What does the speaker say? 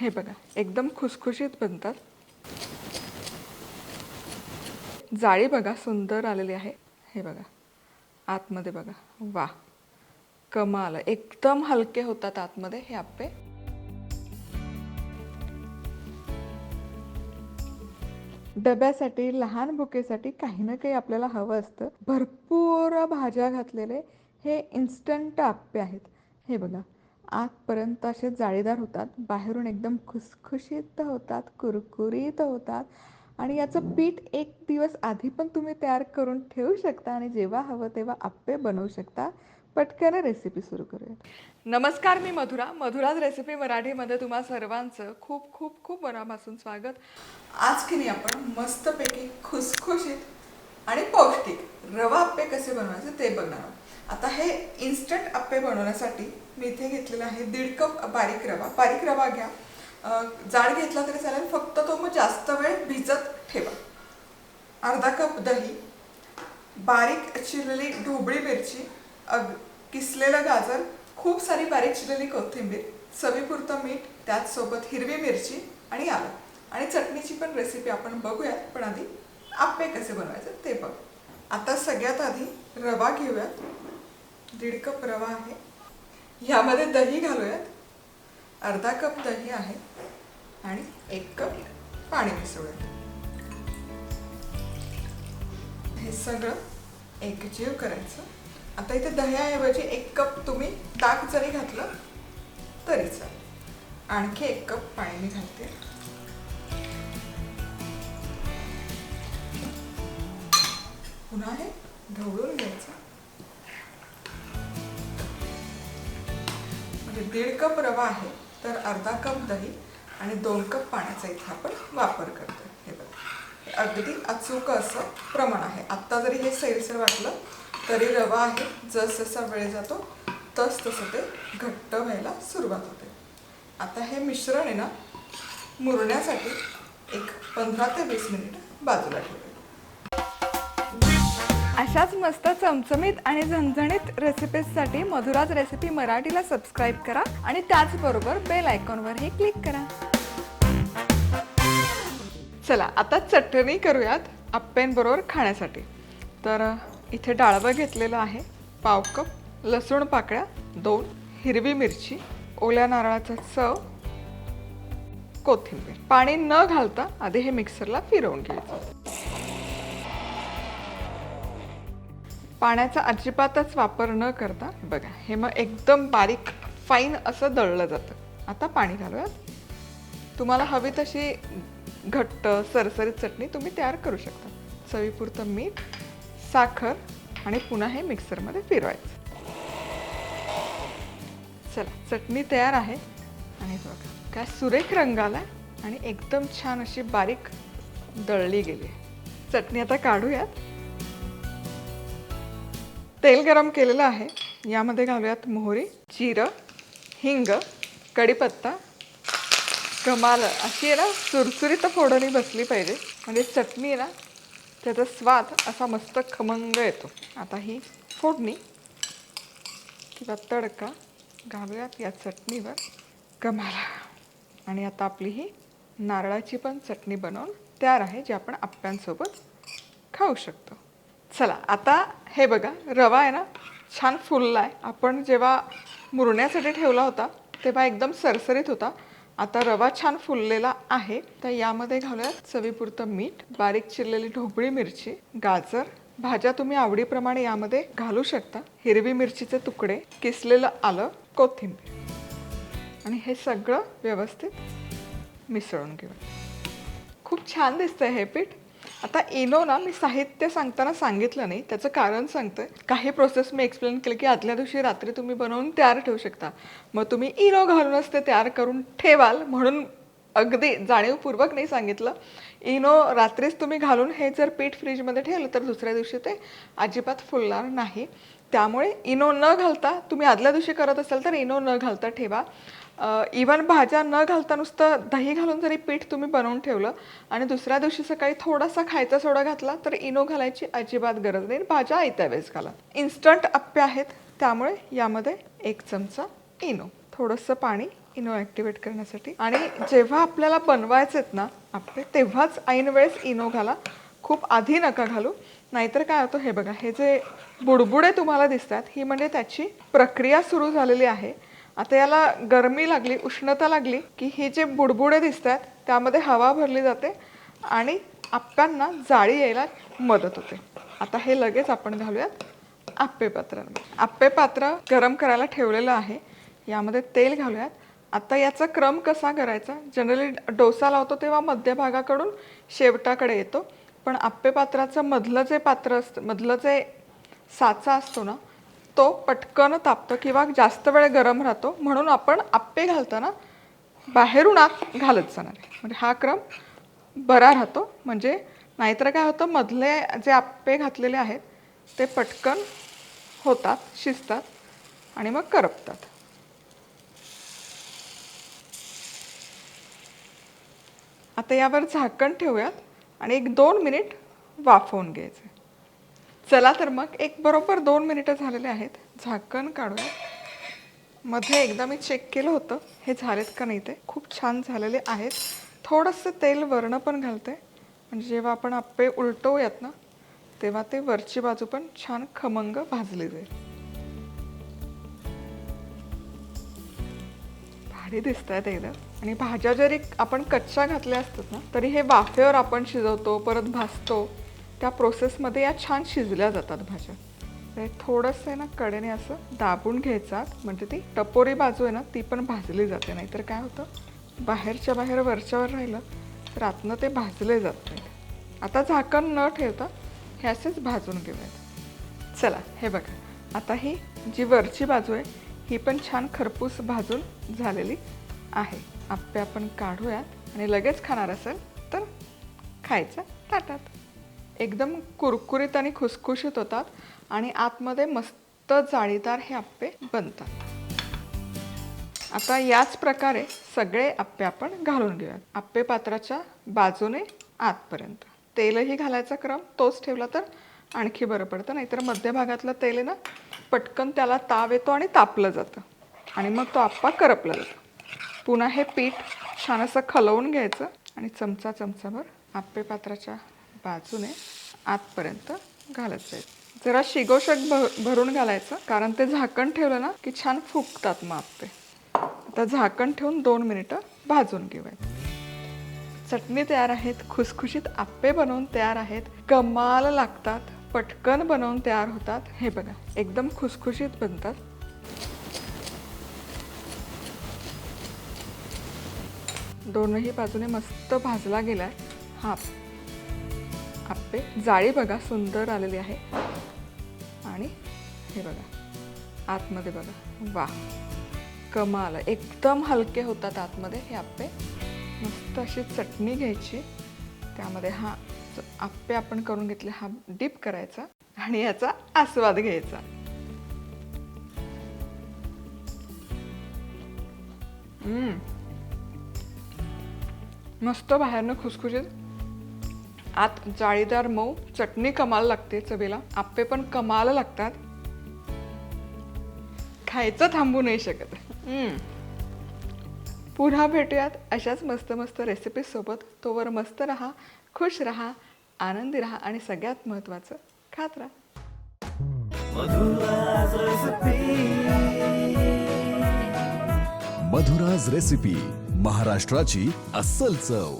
हे बघा एकदम खुसखुशीत बनतात. जाळी बघा सुंदर आलेली आहे. हे बघा आतमध्ये बघा. वा कमाल. एकदम हलके होतात आतमध्ये हे आप्पे. डब्यासाठी लहान बुकेसाठी काही ना काही आपल्याला हवं असतं. भरपूर भाज्या घातलेले हे इन्स्टंट आप्पे आहेत. हे बघा आतपर्यंत असे जाळीदार होतात बाहेरून एकदम खुसखुशीत होतात कुरकुरीत होतात आणि याचं पीठ एक दिवस आधी पण तुम्ही तयार करून ठेवू शकता आणि जेव्हा हवं तेव्हा आप्पे बनवू शकता. पटकन रेसिपी सुरू करूया. नमस्कार मी मधुरा. मधुराज रेसिपी मराठीमध्ये तुम्हा सर्वांचं खूप खूप खूप मनापासून स्वागत. आज की नाही आपण मस्तपैकी खुसखुशीत आणि पौष्टिक रवा आप्पे कसे बनवायचे ते बघणार आहोत. आता हे इन्स्टंट आप्पे बनवण्यासाठी मी इथे घेतलेला आहे दीड कप बारीक रवा. बारीक रवा घ्या. जाड घेतला तरी चालेल. फक्त तो मग जास्त वेळ भिजत ठेवा. अर्धा कप दही बारीक चिरलेली ढोबळी मिरची अग किसलेलं गाजर खूप सारी बारीक चिरलेली कोथिंबीर चवीपुरतं मीठ त्याचसोबत हिरवी मिरची आणि आलं. आणि चटणीची पण रेसिपी आपण बघूयात पण आधी आप्पे कसे बनवायचे ते बघ. आता सगळ्यात आधी रवा घेऊयात. दीड कप रवा आहे. ह्यामध्ये दही घालूयात. अर्धा कप दही आहे आणि एक कप पाणी मिसळूयात. हे सगळं एकजीव करायचं. आता इथे दह्याऐवजी एक कप तुम्ही ताक जरी घातलं तरी चालेल. आणखी एक कप पाणी मी घालते. पुन्हा हे ढवळून घ्यायचं. दीड कप रवा आहे तर अर्धा कप दही आणि दोन कप पाण्याचा इथे आपण वापर करतो हे बघा. हे अगदी अचूक असं प्रमाण आहे. आत्ता जरी हे सैलसर वाटलं तरी रवा आहे. जसजसा वेळ जातो तस तसं ते घट्ट व्हायला सुरुवात होते. आता हे मिश्रण आहे ना मुरण्यासाठी एक पंधरा ते वीस मिनिट बाजूला ठेवूया. अशाच मस्त चमचमीत आणि झणझणीत रेसिपीजसाठी मधुराज रेसिपी मराठीला सबस्क्राईब करा आणि त्याचबरोबर बेल आयकॉनवरही क्लिक करा. चला आता चटणी करूयात आप्प्यांबरोबर खाण्यासाठी. तर इथे डाळवं घेतलेलं आहे पाव कप लसूण पाकळ्या दोन हिरवी मिरची ओल्या नारळाचा चव कोथिंबीर. पाणी न घालता आधी हे मिक्सरला फिरवून घ्यायचं. पाण्याचा अजिबातच वापर न करता बघा हे मग एकदम बारीक फाईन असं दळलं जातं. आता पाणी घालूयात. तुम्हाला हवी तशी घट्ट सरसरीत चटणी तुम्ही तयार करू शकता. चवीपुरतं मीठ साखर आणि पुन्हा हे मिक्सरमध्ये फिरवायचं. चला चटणी तयार आहे. आणि बघा काय सुरेख रंग आला आणि एकदम छान अशी बारीक दळली गेली आहे. चटणी आता काढूयात. तेल गरम केलेलं आहे. यामध्ये घालूयात मोहरी जिरं हिंग कढीपत्ता कमाल अशी आहे ना सुरसुरीत फोडणी बसली पाहिजे. म्हणजे चटणी आहे ना त्याचा स्वाद असा मस्त खमंग येतो. आता ही फोडणी किंवा तडका घालूयात या चटणीवर कमाला आणि आता आपली ही नारळाची पण चटणी बनवून तयार आहे जी आपण आप्प्यांसोबत खाऊ शकतो. चला आता हे बघा रवा आहे ना छान फुलला आहे आपण जेव्हा मुरण्यासाठी ठेवला होता तेव्हा एकदम सरसरीत होता. आता रवा छान फुललेला आहे. तर यामध्ये घालूया चवीपुरतं मीठ बारीक चिरलेली ढोबळी मिरची गाजर. भाज्या तुम्ही आवडीप्रमाणे यामध्ये घालू शकता. हिरवी मिरचीचे तुकडे किसलेलं आलं कोथिंबीर. आणि हे सगळं व्यवस्थित मिसळून घेऊ खूप छान दिसतंय हे पीठ. आता इनो ना मी साहित्य सांगताना सांगितलं नाही त्याचं कारण सांगतोय. काही प्रोसेस मी एक्सप्लेन केलं की आदल्या दिवशी रात्री तुम्ही बनवून तयार ठेवू शकता. मग तुम्ही इनो घालूनच ते तयार करून ठेवाल म्हणून अगदी जाणीवपूर्वक नाही सांगितलं. इनो रात्रीच तुम्ही घालून हे जर पीठ फ्रीजमध्ये ठेवलं तर दुसऱ्या दिवशी ते अजिबात फुलणार नाही. त्यामुळे इनो न घालता तुम्ही आदल्या दिवशी करत असाल तर इनो न घालता ठेवा. इवन भाज्या न घालता नुसतं दही घालून जरी पीठ तुम्ही बनवून ठेवलं आणि दुसऱ्या दिवशी सकाळी थोडासा खायचा सोडा घातला तर इनो घालायची अजिबात गरज नाही. भाज्या आयत्या वेळेस घाला. इन्स्टंट अप्पे आहेत त्यामुळे यामध्ये एक चमचा इनो. थोडंसं पाणी इनो ॲक्टिवेट करण्यासाठी. आणि जेव्हा आपल्याला बनवायचेत ना आपले तेव्हाच ऐन वेळेस इनो घाला. खूप आधी नका घालू. नाहीतर काय होतं हे बघा हे जे बुडबुडे तुम्हाला दिसतात ही म्हणजे त्याची प्रक्रिया सुरू झालेली आहे. आता याला गरमी लागली उष्णता लागली की हे जे बुडबुडे दिसतात त्यामध्ये हवा भरली जाते आणि आप्प्यांना जाळी यायला मदत होते. आता हे लगेच आपण घालूयात आप्पे पात्रांमध्ये आप्पे पात्र गरम करायला ठेवलेलं आहे. यामध्ये तेल घालूयात. आता याचा क्रम कसा करायचा? जनरली डोसा लावतो तेव्हा मध्यभागाकडून शेवटाकडे येतो. पण आप्पे पात्राचं मधलं जे पात्र असतं मधलं जे साचा असतो ना तो पटकन तापतो किंवा जास्त वेळ गरम राहतो म्हणून आपण आप्पे घालताना बाहेरून आत घालत जाणार. आहे म्हणजे हा क्रम बरा राहतो. म्हणजे नाहीतर काय होतं मधले जे आप्पे घातलेले आहेत ते पटकन होतात शिजतात आणि मग करपतात. आता यावर झाकण ठेवूयात आणि एक दोन मिनिट वाफवून घ्यायचे. चला तर मग एक बरोबर दोन मिनिटं झालेले आहेत. झाकण काढून मध्ये एकदा मी चेक केलं होतं. हे झालेत का नाही ते? खूप छान झालेले आहेत. थोडंसं तेल वरणं पण घालते. म्हणजे जेव्हा आपण आप्पे उलटवूयात ना तेव्हा ते वरची बाजू पण छान खमंग भाजली जाईल. भारी दिसत आहेत एकदम आणि भाज्या जरी आपण कच्च्या घातल्या असतात ना तरी हे वाफेवर आपण शिजवतो परत भाजतो. त्या प्रोसेसमध्ये या छान शिजल्या जातात भाज्या. तर थोडंसं आहे ना कडेने असं दाबून घ्यायचा म्हणजे ती टपोरी बाजू आहे ना ती पण भाजली जाते. नाहीतर काय होतं? बाहेरच्या बाहेर वरच्यावर राहिलं तर आतनं ते भाजले जात नाहीत आता झाकण न ठेवता हे असेच भाजून घेऊयात. चला हे बघा. आता ही जी वरची बाजू आहे ही पण छान खरपूस भाजून झालेली आहे. आप्पे आपण काढूयात आणि लगेच खाणार असेल तर खायचं ताटात. एकदम कुरकुरीत आणि खुसखुशीत होतात आणि आतमध्ये मस्त जाळीदार हे आप्पे बनतात. आता याच प्रकारे सगळे आप्पे आपण घालून घेऊयात. आप्पे पात्राच्या बाजूने आतपर्यंत. तेलही घालायचा क्रम तोच ठेवला तर आणखी बरं पडतं नाहीतर मध्यभागातलं तेल आहे ना पटकन त्याला ताव येतो आणि तापलं जातं. आणि मग तो आप्पा करपला जातो. पुन्हा हे पीठ छान असं खलवून घ्यायचं आणि चमचा चमचाभर आप्पे पात्राच्या बाजूने आतपर्यंत घालत जायचं जरा शिगोशक भ भरून घालायचं कारण ते झाकण ठेवलं ना की छान फुगतात माप ते. आता झाकण ठेवून दोन मिनिटं भाजून घेऊयात चटणी तयार आहेत खुसखुशीत आप्पे बनवून तयार आहेत कमाल लागतात पटकन बनवून तयार होतात हे बघा एकदम खुसखुशीत बनतात. दोनही बाजूने मस्त भाजला गेलाय हा आप्पे जाळी बघा सुंदर आलेली आहे. आणि हे बघा आतमध्ये बघा. वा कमाल. एकदम हलके होतात आतमध्ये हे आप्पे. मस्त अशी चटणी घ्यायची. त्यामध्ये हा आप्पे आपण करून घेतले हा डिप करायचा आणि याचा आस्वाद घ्यायचा. हम्म. मस्त बाहेरनं खुसखुशीत आत जाळीदार मऊ चटणी कमाल लागते चवीला. आप्पे पण कमाल लागतात. खायचं थांबू नाही शकत. पुन्हा भेटूयात अशाच मस्त मस्त रेसिपीज सोबत. तोवर मस्त राहा खुश राहा आनंदी राहा आणि सगळ्यात महत्त्वाचं खात राहा. मधुराज रेसिपी महाराष्ट्राची अस्सल चव.